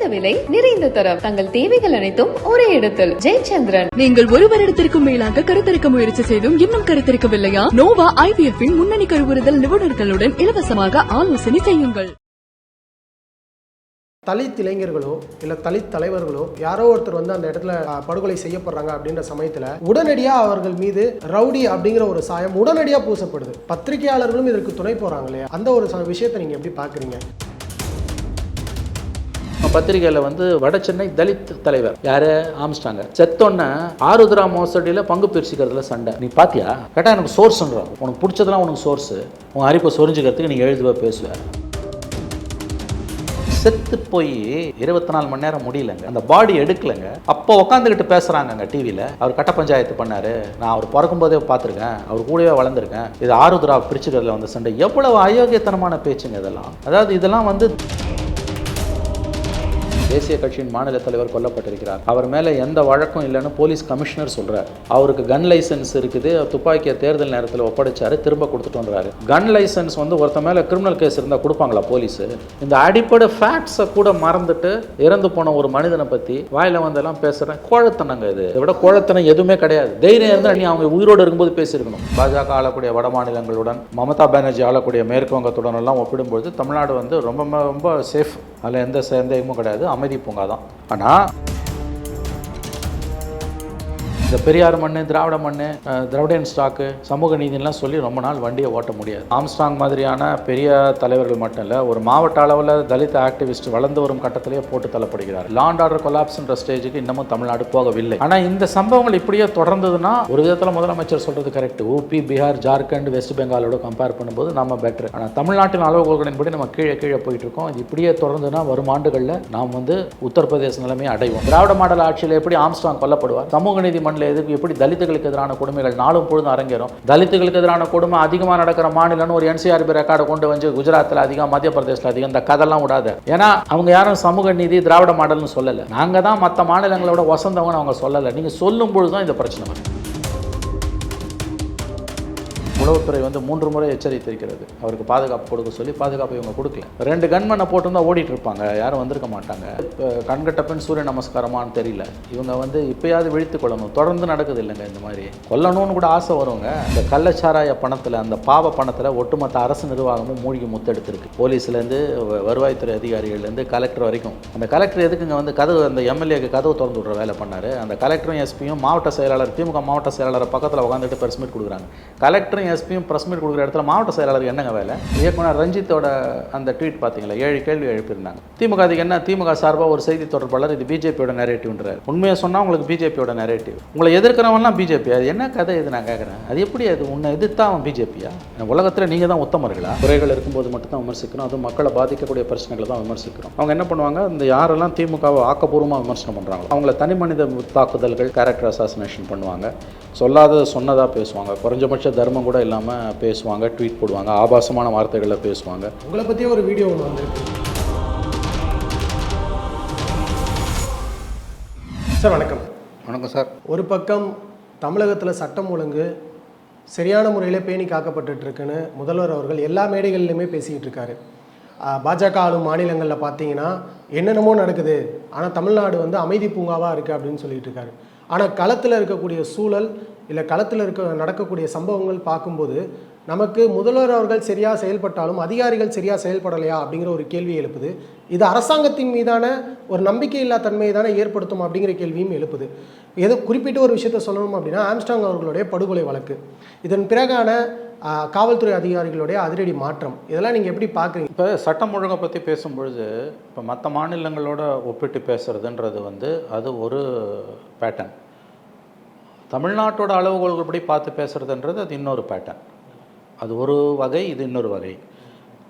குறைந்த விலை நிறைந்த தரம். தங்கள் தேவைகள் அனைத்தும் ஒரே இடத்தில். ஜெயச்சந்திரன். நீங்கள் ஒரு வருடத்திற்கும் மேலாக கருத்தரிக்க முயற்சி செய்தும் இன்னும் கருத்தரிக்கவில்லையா? நோவா ஐவிஎஃப் இன் முன்னணி கருவுறுதல் நிபுணர்களுடன் இலவசமாக ஆலோசனை செய்யுங்கள். தலித் இளைஞர்களோ இல்லை தலித் தலைவர்களோ யாரோ ஒருத்தர் வந்து அந்த இடத்துல படுகொலை செய்யப்படுறாங்க அப்படின்ற சமயத்தில் உடனடியாக அவர்கள் மீது ரவுடி அப்படிங்கிற ஒரு சாயம் உடனடியாக பூசப்படுது. பத்திரிகையாளர்களும் இதற்கு துணை போகிறாங்க இல்லையா? அந்த ஒரு விஷயத்தை நீங்கள் எப்படி பார்க்குறீங்க பத்திரிகையில் வந்து வட சென்னை தலித் தலைவர். யாரு? ஆமிச்சிட்டாங்க செத்தோன்ன ஆருத்ரா மோசடியில் பங்கு பிரிச்சுக்கிறதுல சண்டை. நீ பாத்தியா? கேட்டா எனக்கு சோர்ஸ்ன்றான் உனக்கு பிடிச்சதெல்லாம் உனக்கு சோர்ஸ் உன் அறிப்பை சொரிஞ்சுக்கிறதுக்கு நீ எழுதுவ பேசுவார் செத்து போய் இருபத்தி நாலு மணி நேரம் முடியலங்க. அந்த பாடி எடுக்கலங்க. அப்போ உட்காந்துக்கிட்டு பேசுறாங்கங்க டிவியில் அவர் கட்ட பஞ்சாயத்து பண்ணார். நான் அவர் பிறக்கும் போதே பார்த்துருக்கேன் அவர் கூடவே வளர்ந்துருக்கேன். இது ஆருத்ரா பிரிச்சுக்கிறதுல வந்த சண்டை. எவ்வளவு அயோக்கியத்தனமான பேச்சுங்க இதெல்லாம். அதாவது இதெல்லாம் வந்து தேசிய கட்சியின் மாநில தலைவர் கொல்லப்பட்டிருக்கிறார். அவர் மேலே எந்த வழக்கும் இல்லைன்னு போலீஸ் கமிஷனர் சொல்கிறார் அவருக்கு கன் லைசன்ஸ் இருக்குது துப்பாக்கியை தேர்தல் நேரத்தில் ஒப்படைச்சாரு திரும்ப கொடுத்துட்டு வந்தாரு. கன் லைசன்ஸ் வந்து ஒருத்த மேலே கிரிமினல் கேஸ் இருந்தால் கொடுப்பாங்களா போலீஸ்? இந்த அடிப்படை ஃபேக்ட்ஸை கூட மறந்துட்டு இறந்து போன ஒரு மனிதனை பற்றி வாயில் வந்தெல்லாம் பேசுகிறேன் கோழத்தனங்க இது. இதை விட கோழத்தனம் எதுவுமே கிடையாது. தைரியம் இருந்தால் நீ அவங்க உயிரோடு இருக்கும்போது பேசியிருக்கணும். பாஜக ஆளக்கூடிய வட மாநிலங்களுடன் மமதா பானர்ஜி ஆளக்கூடிய மேற்கு வங்கத்துடன் எல்லாம் ஒப்பிடும்போது தமிழ்நாடு வந்து ரொம்ப ரொம்ப சேஃப் அதில் எந்த சந்தேகமும் கிடையாது. அமைதி பூங்கா தான் ஆனால் இந்த பெரியார் மண் திராவிட மண்ணு திராவிடன் ஸ்டாக்கு சமூக நீதிலாம் சொல்லி ரொம்ப நாள் வண்டியை ஓட்ட முடியாது. ஆம்ஸ்டாங் மாதிரியான பெரிய தலைவர்கள் மட்டும் இல்லை ஒரு மாவட்ட அளவில் தலித் ஆக்டிவிஸ்ட் வளர்ந்து வரும் கட்டத்திலேயே போட்டு தள்ளப்படுகிறார். லாண்ட் ஆர்டர் கொலாப்ஸ்ன்ற ஸ்டேஜுக்கு இன்னமும் தமிழ்நாடு போகவில்லை. ஆனால் இந்த சம்பவங்கள் இப்படியே தொடர்ந்ததுன்னா ஒரு விதத்தில் முதலமைச்சர் சொல்றது correct UP Bihar Jharkhand West பெங்காலோட compare பண்ணும்போது நம்ம பெட்டர் ஆனால் தமிழ்நாட்டின் அளவுகோல்களின்படி நம்ம கீழே கீழே போயிட்டு இருக்கோம் இது இப்படியே தொடர்ந்துன்னா வரும் ஆண்டுகளில் நாம் வந்து உத்தரப்பிரதேச நிலைமையை அடைவோம். திராவிட மாடல் ஆட்சியில் எப்படி ஆம்ஸ்டாங் கொல்லப்படுவார்? சமூக நீதி மண்ணில் எதுக்கு எப்படி தலித்துகளுக்கு எதிரான கொடுமைகள்? நாளும் பொழுதும் அரங்கேறும். தலித்துகளுக்கு எதிரான கொடுமை அதிகமாக நடக்கிற மாநிலம்னு ஒரு என்சிஆர்பி ரெக்கார்டை கொண்டு வந்து குஜராத்தில் அதிகம் மத்திய பிரதேசத்தில் அதிகம் இந்த கதெல்லாம் விடாத. ஏன்னா அவங்க யாரும் சமூக நீதி திராவிட மாடல்னு சொல்லலை. நாங்கள் தான் மற்ற மாநிலங்களோட வசந்தவங்கன்னு அவங்க சொல்லலை. நீங்கள் சொல்லும் பொழுது தான் இந்த பிரச்சனை வரும். உளவுத்துறை வந்து மூன்று முறை எச்சரித்திருக்கிறது. அவருக்கு பாதுகாப்பு கொடுக்க சொல்லி பாதுகாப்பு இவங்க கொடுக்கல. ரெண்டு கன்மனை போட்டிருந்தா ஓடிட்டு இருப்பாங்க யாரும் வந்திருக்க மாட்டாங்க. இப்போ கண்கட்ட பெண் சூரிய நமஸ்காரமான்னு தெரியல. இவங்க வந்து இப்பயாவது விழித்து கொள்ளணும். தொடர்ந்து நடக்குது இல்லைங்க இந்த மாதிரி. கொல்லணும்னு கூட ஆசை வருங்க. இந்த கள்ளச்சாராய பணத்தில் அந்த பாவ பணத்தில் ஒட்டுமொத்த அரசு நிர்வாகமும் மூழ்கி முத்தெடுத்திருக்கு. போலீஸ்லேருந்து வருவாய்த்துறை அதிகாரிகள்லேருந்து கலெக்டர் வரைக்கும். அந்த கலெக்டர் எதுக்குங்க வந்து கதவு அந்த எம்எல்ஏக்கு கதவு திறந்து விட்ற வேலை பண்ணார்? அந்த கலெக்டரும் எஸ்பியும் மாவட்ட செயலாளர் திமுக மாவட்ட செயலாளர் பக்கத்தில் உட்காந்துட்டு ப்ரெஸ் மீட் கொடுக்குறாங்க. கலெக்டரும் எஸ்பியும் ப்ரெஸ் மீட் கொடுக்குற இடத்துல மாவட்ட செயலாளருக்கு என்னங்க வேலை? இயக்குனர் ரஞ்சித்தோட அந்த ட்வீட் பார்த்தீங்களா? ஏழு கேள்வி எழுப்பியிருந்தாங்க. திமுக அதுக்கு என்ன? திமுக சார்பாக ஒரு செய்தி தொடர்பாளர் இது பிஜேபியோட நெரேட்டிவ்ன்றார் உண்மையை சொன்னால் உங்களுக்கு பிஜேபியோட நெரேட்டிவ் உங்களை எதிர்க்கிறவன்லாம் பிஜேபி அது என்ன கதை இது நான் கேட்குறேன் அது எப்படி அது உன்னை எதிர்த்தா அவன் பிஜேபியா? உலகத்தில் நீங்கள் தான் உத்தமர்களா? குறைகள் இருக்கும்போது மட்டும் தான் விமர்சிக்கணும். அதுவும் மக்களை பாதிக்கக்கூடிய பிரச்சனைகளை தான் விமர்சிக்கிறோம் அவங்க என்ன பண்ணுவாங்க? இந்த யாரெல்லாம் திமுகவை ஆக்கப்பூர்வமாக விமர்சனம் பண்ணுறாங்களோ அவங்கள தனி மனித தாக்குதல்கள் கேரக்டர் அசாசினேஷன் பண்ணுவாங்க. சொல்லாததை சொன்னதாக பேசுவாங்க. குறைஞ்சபட்ச தர்மம் கூட இல்லாமல் பேசுவாங்க ட்வீட் போடுவாங்க ஆபாசமான வார்த்தைகளில் பேசுவாங்க. உங்களை பற்றியே ஒரு வீடியோ ஒன்று வந்திருக்கு. சார் வணக்கம். வணக்கம் சார். ஒரு பக்கம் தமிழகத்தில் சட்டம் ஒழுங்கு சரியான முறையில் பேணி காக்கப்பட்டுட்டு இருக்குன்னு முதல்வர் அவர்கள் எல்லா மேடைகள்லையுமே பேசிக்கிட்டு இருக்காரு. பாஜக ஆளும் மாநிலங்களில் பார்த்தீங்கன்னா என்னென்னமோ நடக்குது. ஆனால் தமிழ்நாடு வந்து அமைதி பூங்காவாக இருக்குது அப்படின்னு சொல்லிட்டு இருக்காரு. ஆனால் களத்தில் இருக்கக்கூடிய சூழல் இல்லை களத்தில் இருக்க நடக்கக்கூடிய சம்பவங்கள் பார்க்கும்போது நமக்கு முதல்வர் அவர்கள் சரியாக செயல்பட்டாலும் அதிகாரிகள் சரியாக செயல்படலையா அப்படிங்கிற ஒரு கேள்வி எழுப்புது. இது அரசாங்கத்தின் மீதான ஒரு நம்பிக்கையில்லா தன்மையை தானே ஏற்படுத்தும் அப்படிங்கிற கேள்வியும் எழுப்புது. ஏதோ குறிப்பிட்ட ஒரு விஷயத்த சொல்லணும் அப்படின்னா ஆம்ஸ்டாங் அவர்களுடைய படுகொலை வழக்கு. இதன் பிறகான காவல்துறை அதிகாரிகளுடைய அதிரடி மாற்றம். இதெல்லாம் நீங்கள் எப்படி பார்க்குறீங்க இப்போ சட்டம் ஒழுங்கை பற்றி பேசும்பொழுது இப்போ மற்ற மாநிலங்களோட ஒப்பிட்டு பேசுறதுன்றது வந்து அது ஒரு பேட்டர்ன் தமிழ்நாட்டோட அளவுகோல்கள் படி பார்த்து பேசுகிறதுன்றது அது இன்னொரு பேட்டர்ன் அது ஒரு வகை இது இன்னொரு வகை.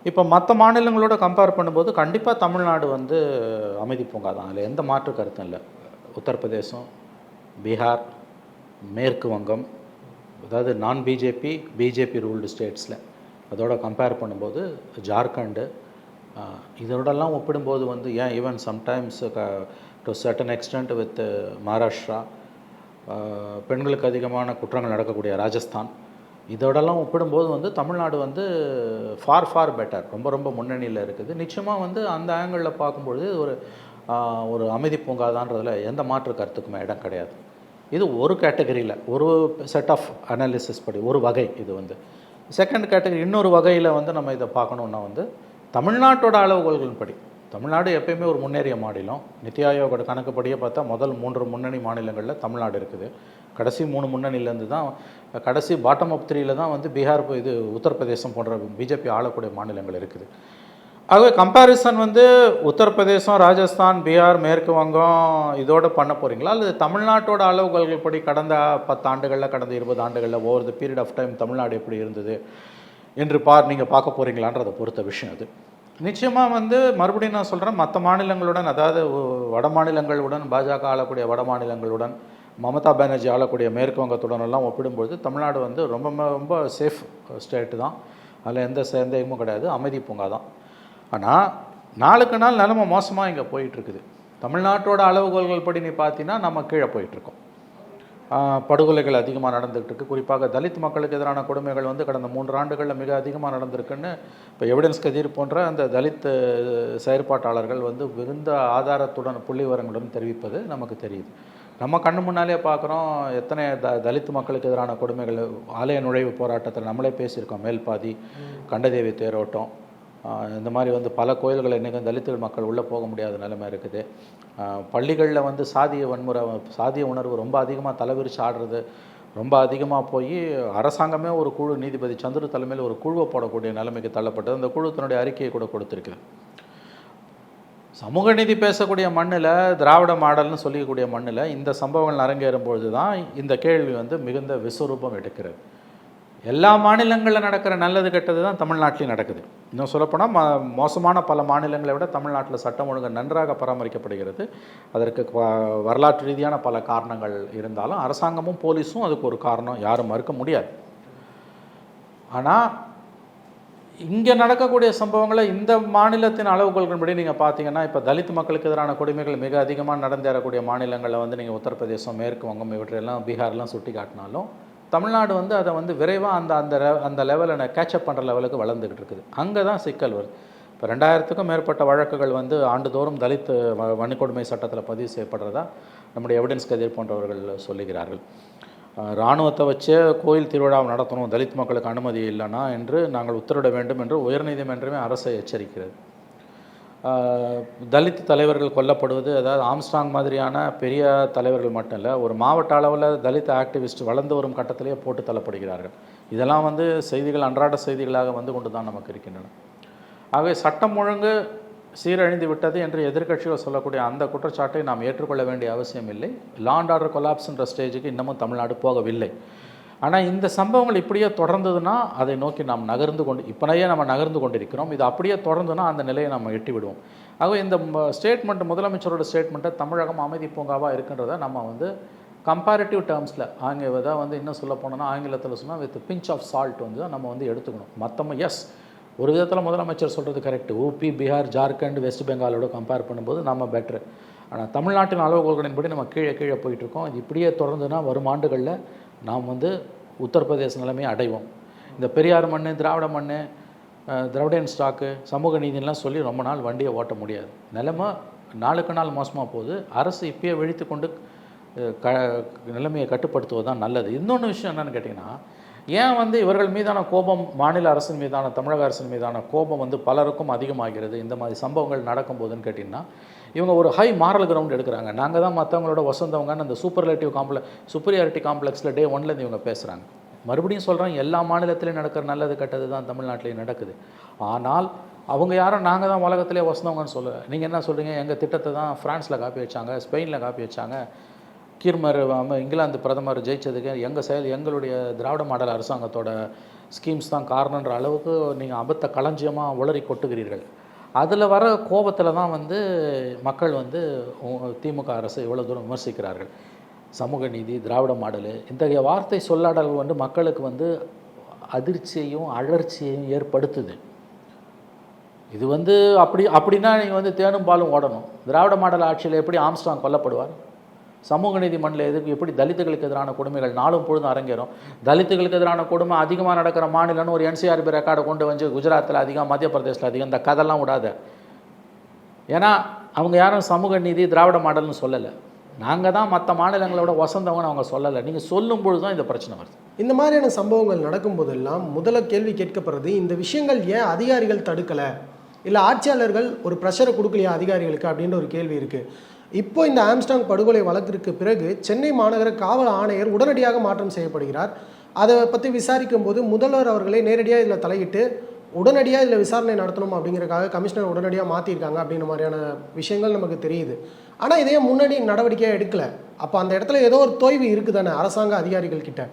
இப்போ மற்ற மாநிலங்களோட கம்பேர் பண்ணும்போது கண்டிப்பாக தமிழ்நாடு வந்து அமைதி பூங்கா தான் அதில் எந்த மாற்று கருத்தும் இல்லை. உத்தரப்பிரதேசம் பீகார் மேற்கு வங்கம் அதாவது நான் பிஜேபி பிஜேபி ரூல்டு ஸ்டேட்ஸில் அதோட கம்பேர் பண்ணும்போது ஜார்க்கண்டு இதோடலாம் ஒப்பிடும்போது வந்து ஏன் even sometimes to certain extent with Maharashtra பெண்களுக்கு அதிகமான குற்றங்கள் நடக்கக்கூடிய ராஜஸ்தான். இதோடலாம் ஒப்பிடும்போது வந்து தமிழ்நாடு வந்து ஃபார் ஃபார் பெட்டர் ரொம்ப ரொம்ப முன்னணியில் இருக்குது. நிச்சயமாக வந்து அந்த ஆங்கிளில் பார்க்கும்பொழுது ஒரு ஒரு அமைதி பூங்காதான்றதுல எந்த மாற்று கருத்துக்குமே இடம் கிடையாது. இது ஒரு கேட்டகரியில் ஒரு செட் ஆஃப் அனாலிசிஸ் படி ஒரு வகை இது வந்து. செகண்ட் கேட்டகரி இன்னொரு வகையில் வந்து நம்ம இதை பார்க்கணுன்னா வந்து தமிழ்நாட்டோட அளவுகோல்களின் படி. தமிழ்நாடு எப்பயுமே ஒரு முன்னேறிய மாநிலம். நித்தி ஆயோகோட கணக்குப்படியே பார்த்தா முதல் மூன்று முன்னணி மாநிலங்களில் தமிழ்நாடு இருக்குது. கடைசி மூணு முன்னணியிலேருந்து தான் கடைசி பாட்டம் அப் த்ரீயில் தான் வந்து பீகார் இது உத்தரப்பிரதேசம் போன்ற பிஜேபி ஆளக்கூடிய மாநிலங்கள் இருக்குது. ஆகவே கம்பேரிசன் வந்து உத்தரப்பிரதேசம் ராஜஸ்தான் பீகார் மேற்கு வங்கம் இதோட பண்ண போகிறீங்களா அல்லது தமிழ்நாட்டோட அளவுகோல்கள் படி கடந்த பத்து ஆண்டுகளில் கடந்த இருபது ஆண்டுகளில் over the period of time Tamil Nadu எப்படி இருந்தது? என்று பார் நீங்கள் பார்க்க போகிறீங்களான்றதை பொறுத்த விஷயம் அது. நிச்சயமாக வந்து மறுபடியும் நான் சொல்கிறேன் மற்ற மாநிலங்களுடன் அதாவது வட மாநிலங்களுடன் பாஜக ஆளக்கூடிய வட மாநிலங்களுடன் மமதா பானர்ஜி ஆளக்கூடிய மேற்கு வங்கத்துடன் எல்லாம் ஒப்பிடும்பொழுது தமிழ்நாடு வந்து ரொம்ப ரொம்ப சேஃப் ஸ்டேட்டு தான். அதில் எந்த சந்தேகமும் கிடையாது அமைதி பூங்கா தான். ஆனால் நாளுக்கு நாள் நிலைமை மோசமாக இங்கே போயிட்டுருக்குது தமிழ்நாட்டோட அளவுகோல்கள் படி நீ பார்த்தீங்கன்னா நம்ம கீழே போயிட்டுருக்கோம் படுகொலைகள் அதிகமாக நடந்துகிட்டு இருக்கு. குறிப்பாக தலித் மக்களுக்கு எதிரான கொடுமைகள் வந்து கடந்த மூன்று ஆண்டுகளில் மிக அதிகமாக நடந்திருக்குன்னு இப்போ எவிடன்ஸ் கதிர் போன்ற அந்த தலித் செயற்பாட்டாளர்கள் வந்து மிகுந்த ஆதாரத்துடன் புள்ளி விவரங்களுடன் தெரிவிப்பது நமக்கு தெரியுது. நம்ம கண்ணு முன்னாலே பார்க்குறோம் எத்தனை த தலித் மக்களுக்கு எதிரான கொடுமைகள் ஆலய நுழைவு போராட்டத்தில் நம்மளே பேசியிருக்கோம். மேல்பாதி கண்டதேவி தேரோட்டம் இந்த மாதிரி வந்து பல கோயில்கள் இன்றைக்கும் தலித்துகள் மக்கள் உள்ளே போக முடியாத நிலைமை இருக்குது. பள்ளிகளில் வந்து சாதிய வன்முறை சாதிய உணர்வு ரொம்ப அதிகமாக தலைவிரிச்சு ஆடுறது ரொம்ப அதிகமாக போய் அரசாங்கமே ஒரு குழு நீதிபதி சந்துரு தலைமையில் ஒரு குழுவை போடக்கூடிய நிலைமைக்கு தள்ளப்பட்டது. அந்த குழு தன்னுடைய அறிக்கையை கூட கொடுத்துருக்குது சமூக நீதி பேசக்கூடிய மண்ணில் திராவிட மாடல்னு சொல்லிக்கக்கூடிய மண்ணில் இந்த சம்பவங்கள் அரங்கேறும் பொழுது தான் இந்த கேள்வி வந்து மிகுந்த விஸ்வரூபம் எடுக்கிறது. எல்லா மாநிலங்களில் நடக்கிற நல்லது கெட்டது தான் தமிழ்நாட்டிலையும் நடக்குது. இன்னும் சொல்லப்போனால் ம மோசமான பல மாநிலங்களை விட தமிழ்நாட்டில் சட்டம் ஒழுங்கு நன்றாக பராமரிக்கப்படுகிறது. அதற்கு வ- வரலாற்று ரீதியான பல காரணங்கள் இருந்தாலும் அரசாங்கமும் போலீஸும் அதுக்கு ஒரு காரணம் யாரும் மறுக்க முடியாது. ஆனால் இங்கே நடக்கக்கூடிய சம்பவங்களை இந்த மாநிலத்தின் அளவுகோல்களின்படி நீங்கள் பார்த்தீங்கன்னா இப்போ தலித் மக்களுக்கு எதிரான கொடுமைகள் மிக அதிகமாக நடந்தேறக்கூடிய மாநிலங்களில் வந்து நீங்கள் உத்தரப்பிரதேசம் மேற்கு வங்கம் இவற்றையெல்லாம் பீகார்லாம் சுட்டி காட்டினாலும் தமிழ்நாடு வந்து அதை வந்து விரைவாக அந்த அந்த அந்த லெவலில் கேட்சப் பண்ணுற லெவலுக்கு வளர்ந்துக்கிட்டு இருக்குது. அங்கே தான் சிக்கல் வருது. இப்போ ரெண்டாயிரத்துக்கும் மேற்பட்ட வழக்குகள் வந்து ஆண்டுதோறும் தலித் வ- வன்கொடுமை சட்டத்தில் பதிவு செய்யப்படுறதா நம்முடைய எவிடன்ஸ் கதிர் போன்றவர்கள் சொல்லுகிறார்கள். இராணுவத்தை வச்சே கோயில் திருவிழா நடத்தணும் தலித் மக்களுக்கு அனுமதி இல்லைனா என்று நாங்கள் உத்தரவிட வேண்டும் என்று உயர்நீதிமன்றமே அரசை எச்சரிக்கிறது. தலித் தலைவர்கள் கொல்லப்படுவது அதாவது ஆம்ஸ்டாங் மாதிரியான பெரிய தலைவர்கள் மட்டும் இல்லை ஒரு மாவட்ட அளவில் தலித் ஆக்டிவிஸ்ட் வளர்ந்து வரும் கட்டத்திலேயே போட்டு தள்ளப்படுகிறார்கள். இதெல்லாம் வந்து செய்திகள் அன்றாட செய்திகளாக வந்து கொண்டு தான் நமக்கு இருக்கின்றன. ஆகவே சட்டம் ஒழுங்கு சீரழிந்து விட்டது என்று எதிர்க்கட்சிகள் சொல்லக்கூடிய அந்த குற்றச்சாட்டை நாம் ஏற்றுக்கொள்ள வேண்டிய அவசியம் இல்லை. லாண்ட் ஆர்டர் கொலாப்ஸ்ன்ற ஸ்டேஜுக்கு இன்னமும் தமிழ்நாடு போகவில்லை. ஆனால் இந்த சம்பவங்கள் இப்படியே தொடர்ந்ததுன்னா அதை நோக்கி நாம் நகர்ந்து கொண்டு இப்போனையே நம்ம நகர்ந்து கொண்டிருக்கிறோம். இது அப்படியே தொடர்ந்துன்னா அந்த நிலையை நம்ம எட்டி விடுவோம். ஆகவே இந்த ஸ்டேட்மெண்ட் முதலமைச்சரோட ஸ்டேட்மெண்ட்டை தமிழகம் அமைதி பூங்காவாக இருக்குன்றத நம்ம வந்து கம்பேரிட்டிவ் டேர்ம்ஸில் ஆங்கில தான் வந்து இன்னும் சொல்ல போனோம்னா ஆங்கிலத்தில் சொன்னால் வித் பிஞ்ச் ஆஃப் சால்ட் வந்து நம்ம வந்து எடுத்துக்கணும். மொத்தமாக எஸ் ஒரு விதத்தில் முதலமைச்சர் சொல்கிறது correct UP Bihar Jharkhand West பெங்காலோட compare பண்ணும்போது நம்ம பெட்ரு ஆனால் தமிழ்நாட்டின் அளவுகோல்களின்படி நம்ம கீழே கீழே போயிட்டுருக்கோம் இது இப்படியே தொடர்ந்துன்னா வரும் ஆண்டுகளில் நாம் வந்து உத்தரப்பிரதேச நிலைமையை அடைவோம். இந்த பெரியார் மண் திராவிட மண் திராவிடன் ஸ்டாக்கு சமூக நீதிலாம் சொல்லி ரொம்ப நாள் வண்டியை ஓட்ட முடியாது. நிலைமை நாளுக்கு நாள் மோசமாக போகுது. அரசு இப்பயே வெழித்து கொண்டு க நிலைமையை கட்டுப்படுத்துவது தான் நல்லது. இன்னொன்று விஷயம் என்னென்னு கேட்டிங்கன்னா ஏன் வந்து இவர்கள் மீதான கோபம் மாநில அரசின் மீதான தமிழக அரசின் மீதான கோபம் வந்து பலருக்கும் அதிகமாகிறது? இந்த மாதிரி சம்பவங்கள் நடக்கும்போதுன்னு கேட்டிங்கன்னா இவங்க ஒரு ஹை மாரல் கிரவுண்ட் எடுக்கிறாங்க. நாங்கள் தான் மற்றவங்களோட வசந்தவங்கன்னு அந்த சூப்பர்லேட்டிவ் காம்ப்ளெ சுப்பரியாரிட்டி காம்ப்ளெக்ஸில் டே ஒன்லேருந்து இவங்க பேசுகிறாங்க மறுபடியும் சொல்கிறாங்க எல்லா மாநிலத்திலையும் நடக்கிற நல்லது கெட்டது தான் தமிழ்நாட்டிலையும் நடக்குது. ஆனால் அவங்க யாரும் நாங்கள் தான் உலகத்திலே வசந்தவங்கன்னு சொல்ல நீங்கள் என்ன சொல்கிறீங்க எங்கள் திட்டத்தை தான் ஃப்ரான்ஸில் காப்பி வச்சாங்க ஸ்பெயினில் காப்பி வச்சாங்க. கீர்மர் இங்கிலாந்து பிரதமர் ஜெயிச்சதுக்கு எங்கள் செயல் எங்களுடைய திராவிட மாடல் அரசாங்கத்தோட ஸ்கீம்ஸ் தான் காரணன்ற அளவுக்கு நீங்கள் அபத்த களஞ்சியமாக உளறி கொட்டுகிறீர்கள். அதில் வர கோபத்தில் தான் வந்து மக்கள் வந்து திமுக அரசு இவ்வளோ தூரம் விமர்சிக்கிறார்கள். சமூக நீதி திராவிட மாடல் இத்தகைய வார்த்தை சொல்லாடல்கள் வந்து மக்களுக்கு வந்து அதிர்ச்சியையும் அழற்சியையும் ஏற்படுத்துது. இது வந்து அப்படி அப்படின்னா நீங்கள் வந்து தேனும் பாலும் ஓடணும். திராவிட மாடல் ஆட்சியில் எப்படி ஆம்ஸ்டாங் கொல்லப்படுவார்? சமூக நீதி மண்டல எதிர்ப்பு எப்படி தலித்துகளுக்கு எதிரான கொடுமைகள் நாளும் பொழுதும் அரங்கேறும். தலித்துகளுக்கு எதிரான கொடுமை அதிகமாக நடக்கிற மாநிலம்னு ஒரு என்சிஆர்பி ரெக்கார்டை கொண்டு வந்து குஜராத்தில் அதிகம் மத்திய பிரதேசத்தில் அதிகம் இந்த கதெல்லாம் விடாத. ஏன்னா அவங்க யாரும் சமூக நீதி திராவிட மாடல்னு சொல்லலை. நாங்கள் தான் மற்ற மாநிலங்களோட வசந்தவங்கன்னு அவங்க சொல்லலை. நீங்கள் சொல்லும் பொழுது தான் இந்த பிரச்சனை வருது. இந்த மாதிரியான சம்பவங்கள் நடக்கும்போதெல்லாம் முதல்ல கேள்வி கேட்கப்படுறது இந்த விஷயங்கள் ஏன் அதிகாரிகள் தடுக்கலை? இல்லை ஆட்சியாளர்கள் ஒரு ப்ரெஷரை கொடுக்கலையா அதிகாரிகளுக்கு அப்படின்ற ஒரு கேள்வி இருக்குது இப்போ இந்த ஆம்ஸ்டாங் படுகொலை வழக்கிற்கு பிறகு சென்னை மாநகர காவல் ஆணையர் உடனடியாக மாற்றம் செய்யப்படுகிறார். அதை பற்றி விசாரிக்கும் போது முதல்வர் அவர்களே நேரடியாக இதில் தலையிட்டு உடனடியாக இதில் விசாரணை நடத்தணும் அப்படிங்கிறக்காக கமிஷனர் உடனடியாக மாற்றிருக்காங்க அப்படின்ற மாதிரியான விஷயங்கள் நமக்கு தெரியுது. ஆனால் இதையே முன்னாடி நடவடிக்கையாக எடுக்கல. அப்போ அந்த இடத்துல ஏதோ ஒரு தோய்வு இருக்குது தானே அரசாங்க அதிகாரிகள் கிட்ட?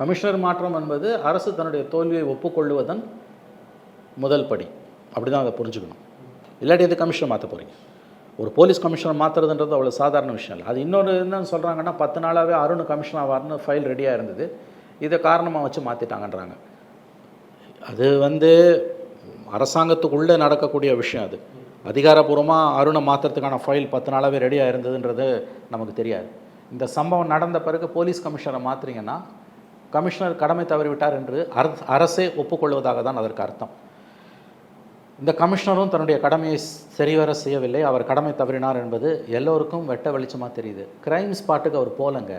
கமிஷனர் மாற்றம் என்பது அரசு தன்னுடைய தோல்வியை ஒப்புக்கொள்வதன் முதல் படி. அப்படி தான் அதை புரிஞ்சுக்கணும். இல்லாட்டி எது கமிஷனர் மாற்ற போகிறீங்க ஒரு போலீஸ் கமிஷனர் மாற்றுறதுன்றது அவ்வளோ சாதாரண விஷயம் இல்லை. அது இன்னொரு என்னன்னு சொல்கிறாங்கன்னா பத்து நாளாகவே அருண் கமிஷனர் ஆவார்னு ஃபைல் ரெடியாக இருந்தது இதை காரணமாக வச்சு மாற்றிட்டாங்கன்றாங்க அது வந்து அரசாங்கத்துக்குள்ளே நடக்கக்கூடிய விஷயம் அது. அதிகாரப்பூர்வமாக அருணை மாற்றுறதுக்கான ஃபைல் பத்து நாளாகவே ரெடியாக இருந்ததுன்றது நமக்கு தெரியாது. இந்த சம்பவம் நடந்த பிறகு போலீஸ் கமிஷனரை மாற்றுறீங்கன்னா கமிஷனர் கடமை தவறிவிட்டார் என்று அரசே ஒப்புக்கொள்வதாக தான் அதற்கு அர்த்தம். இந்த கமிஷனரும் தன்னுடைய கடமையை சரிவர செய்யவில்லை. அவர் கடமை தவறினார் என்பது எல்லோருக்கும் வெட்ட வெளிச்சமாக தெரியுது. கிரைம் ஸ்பாட்டுக்கு அவர் போலங்க.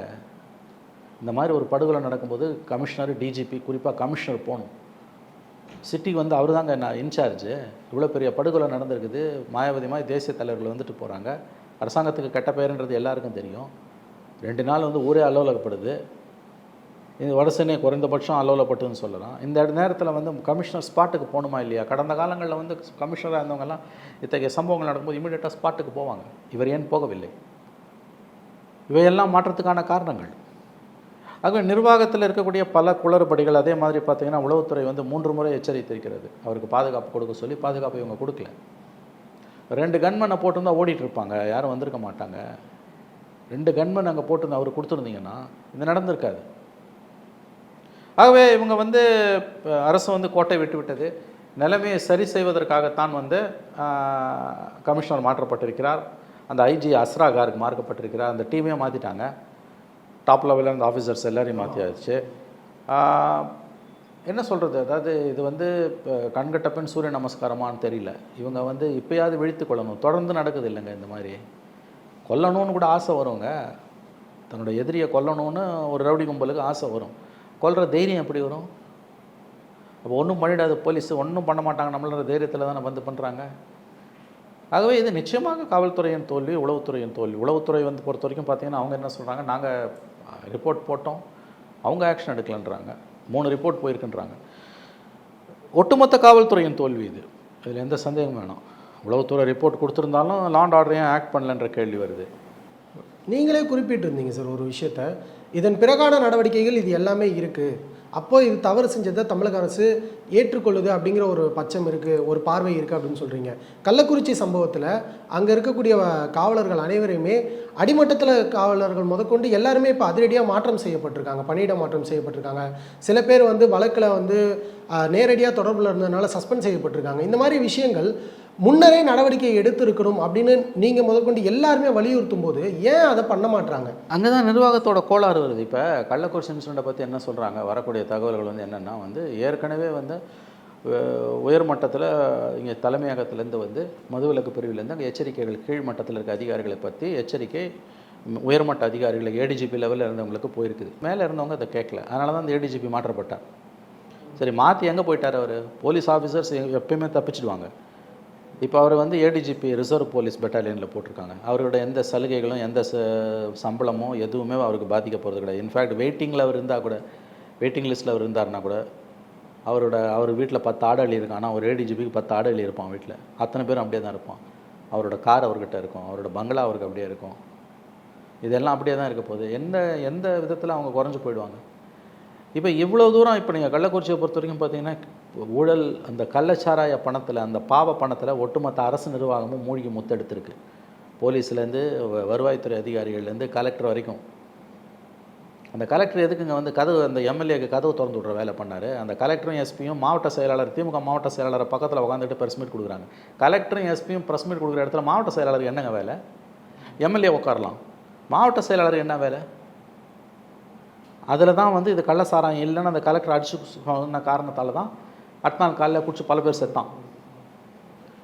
இந்த மாதிரி ஒரு படுகொலை நடக்கும்போது கமிஷனர் டிஜிபி குறிப்பாக கமிஷனர் போகணும். சிட்டிக்கு வந்து அவர் தாங்க நான் இன்சார்ஜு. இவ்வளோ பெரிய படுகொலை நடந்திருக்குது. மாயாவதி மாதிரி தேசிய தலைவர்கள் வந்துட்டு போகிறாங்க அரசாங்கத்துக்கு கெட்ட பெயருன்றது எல்லாருக்கும் தெரியும். ரெண்டு நாள் வந்து ஊரே அலுவலகப்படுது இது வடசென்னை குறைந்தபட்சம் அலுவலப்பட்டதுன்னு சொல்லலாம். இந்த நேரத்தில் வந்து கமிஷனர் ஸ்பாட்டுக்கு போகணுமா இல்லையா? கடந்த காலங்களில் வந்து கமிஷனராக இருந்தவங்கெல்லாம் இத்தகைய சம்பவங்கள் நடக்கும்போது இமீடியட்டாக ஸ்பாட்டுக்கு போவாங்க. இவர் ஏன் போகவில்லை? இவையெல்லாம் மாற்றத்துக்கான காரணங்கள். ஆகவே நிர்வாகத்தில் இருக்கக்கூடிய பல குளறுபடிகள் அதே மாதிரி பார்த்திங்கன்னா உளவுத்துறை வந்து மூன்று முறை எச்சரித்திருக்கிறது. அவருக்கு பாதுகாப்பு கொடுக்க சொல்லி பாதுகாப்பு இவங்க கொடுக்கல. ரெண்டு கன்மனை போட்டிருந்தா ஓடிட்டு இருப்பாங்க. யாரும் வந்திருக்க மாட்டாங்க. ரெண்டு கன்மன் அங்கே போட்டிருந்தா அவர் கொடுத்துருந்தீங்கன்னா இது நடந்திருக்காது. ஆகவே இவங்க வந்து அரசு வந்து கோட்டை விட்டுவிட்டது. நிலைமையை சரி செய்வதற்காகத்தான் வந்து கமிஷனர் மாற்றப்பட்டிருக்கிறார். அந்த ஐஜி அஸ்ரா காருக்கு மாற்றப்பட்டிருக்கிறார். அந்த டீமே மாற்றிட்டாங்க டாப் லெவலில் இருந்த ஆஃபீஸர்ஸ் எல்லாரையும் மாற்றியாச்சு என்ன சொல்கிறது அதாவது இது வந்து இப்போ கண்கட்ட சூரிய நமஸ்காரமான்னு தெரியல. இவங்க வந்து இப்பயாவது விழித்து கொள்ளணும். தொடர்ந்து நடக்குது இல்லைங்க இந்த மாதிரி. கொல்லணும்னு கூட ஆசை வருங்க. தன்னோட எதிரியை கொல்லணும்னு ஒரு ரவுடி கும்பலுக்கு ஆசை வரும். கொல்ற தைரியம் எப்படி வரும்? அப்போ ஒன்றும் பண்ணிடாது போலீஸ் ஒன்றும் பண்ண மாட்டாங்க நம்மளோட தைரியத்தில் தானே வந்து பண்ணுறாங்க ஆகவே இது நிச்சயமாக காவல்துறையின் தோல்வி உளவுத்துறையின் தோல்வி. உளவுத்துறை வந்து பொறுத்த வரைக்கும் பார்த்தீங்கன்னா அவங்க என்ன சொல்கிறாங்க நாங்கள் ரிப்போர்ட் போட்டோம். அவங்க ஆக்ஷன் எடுக்கலன்றாங்க. மூணு ரிப்போர்ட் போயிருக்குன்றாங்க. ஒட்டுமொத்த காவல்துறையின் தோல்வி இது. இதில் எந்த சந்தேகம் வேணும். உளவுத்துறை ரிப்போர்ட் கொடுத்துருந்தாலும் லாண்ட் ஆர்டரையும் ஆக்ட் பண்ணலன்ற கேள்வி வருது. நீங்களே குறிப்பிட்டிருந்தீங்க சார் ஒரு விஷயத்த. இதன் பிறகான நடவடிக்கைகள் இது எல்லாமே இருக்குது அப்போது இது தவறு செஞ்சதை தமிழக அரசு ஏற்றுக்கொள்ளுது அப்படிங்கிற ஒரு பட்சம் இருக்குது ஒரு பார்வை இருக்குது அப்படின்னு சொல்கிறீங்க கள்ளக்குறிச்சி சம்பவத்தில் அங்கே இருக்கக்கூடிய காவலர்கள் அனைவரையுமே அடிமட்டத்தில் காவலர்கள் முதற்கொண்டு எல்லாருமே இப்போ அதிரடியாக மாற்றம் செய்யப்பட்டிருக்காங்க பணியிட மாற்றம் செய்யப்பட்டிருக்காங்க. சில பேர் வந்து வழக்கில் வந்து நேரடியாக தொடர்பில் இருந்ததுனால சஸ்பெண்ட் செய்யப்பட்டிருக்காங்க. இந்த மாதிரி விஷயங்கள் முன்னரே நடவடிக்கை எடுத்திருக்கணும் அப்படின்னு நீங்கள் முதற்கொண்டு எல்லாருமே வலியுறுத்தும் போது ஏன் அதை பண்ண மாட்டாங்க அங்கே தான் நிர்வாகத்தோட கோளாறு வருது. இப்போ கள்ளக்குறிச்சி இன்சிடெண்ட்டை பற்றி என்ன சொல்கிறாங்க வரக்கூடிய தகவல்கள் வந்து என்னென்னா வந்து ஏற்கனவே வந்து உயர்மட்டத்தில் இங்கே தலைமையகத்திலேருந்து வந்து மதுவிலக்கு பிரிவிலேருந்து அங்கே எச்சரிக்கைகள் கீழ் மட்டத்தில் இருக்க அதிகாரிகளை பற்றி எச்சரிக்கை உயர்மட்ட அதிகாரிகள் ஏடிஜிபி லெவலில் இருந்தவங்களுக்கு போயிருக்குது. மேலே இருந்தவங்க அதை கேட்கல. அதனால தான் அந்த ஏடிஜிபி மாற்றப்பட்டார். சரி மாற்றி எங்கே போயிட்டார் அவர்? போலீஸ் ஆஃபீஸர்ஸ் எப்பயுமே தப்பிச்சிடுவாங்க. இப்போ அவர் வந்து ஏடிஜிபி ரிசர்வ் போலீஸ் பெட்டாலியனில் போட்டிருக்காங்க. அவரோட எந்த சலுகைகளும் எந்த ச சம்பளமோ எதுவுமே அவருக்கு பாதிக்க போகிறது கிடையாது இன்ஃபேக்ட் வெயிட்டிங்கில் அவர் இருந்தால் கூட வெயிட்டிங் லிஸ்ட்டில் அவர் இருந்தாருன்னா கூட அவரோட அவர் வீட்டில் பத்து ஆடு இருக்கான் ஆனால் ஒரு ஏடிஜிபிக்கு பத்து ஆடு இருப்பான் வீட்டில் அத்தனை பேரும் அப்படியே தான் இருப்பான். அவரோட கார் அவர்கிட்ட இருக்கும். அவரோட பங்களா அவருக்கு அப்படியே இருக்கும். இதெல்லாம் அப்படியே தான் இருக்க போகுது. எந்த எந்த விதத்தில் அவங்க குறைஞ்சி போயிடுவாங்க? இப்போ இவ்வளோ தூரம் இப்போ நீங்கள் கள்ளக்குறிச்சியை பொறுத்த வரைக்கும் பார்த்தீங்கன்னா ஊழல் அந்த கள்ளச்சாராய பணத்தில் அந்த பாவ பணத்தில் ஒட்டுமொத்த அரசு நிர்வாகமும் மூழ்கி முத்தெடுத்திருக்கு. போலீஸ்லேருந்து வருவாய்த்துறை அதிகாரிகள்லேருந்து கலெக்டர் வரைக்கும். அந்த கலெக்டர் எதுக்குங்க வந்து கதவு அந்த எம்எல்ஏக்கு கதவு திறந்து விட்ற வேலை பண்ணார்? அந்த கலெக்டரும் எஸ்பியும் மாவட்ட செயலாளர் திமுக மாவட்ட செயலாளர் பக்கத்தில் உட்காந்துட்டு ப்ரெஸ் மீட் கொடுக்குறாங்க. கலெக்டரும் எஸ்பியும் ப்ரெஸ் மீட் கொடுக்குற இடத்துல மாவட்ட செயலாளர் என்னங்க வேலை? எம்எல்ஏ உட்காரலாம். மாவட்ட செயலாளர் என்ன வேலை? அதில் தான் வந்து இது கள்ளசாராயம் இல்லைன்னு அந்த கலெக்டர் அடிச்சு சொன்ன காரணத்தால் தான் அடுத்த நாள் காலையில் குடிச்சு பல பேர் செத்தான்.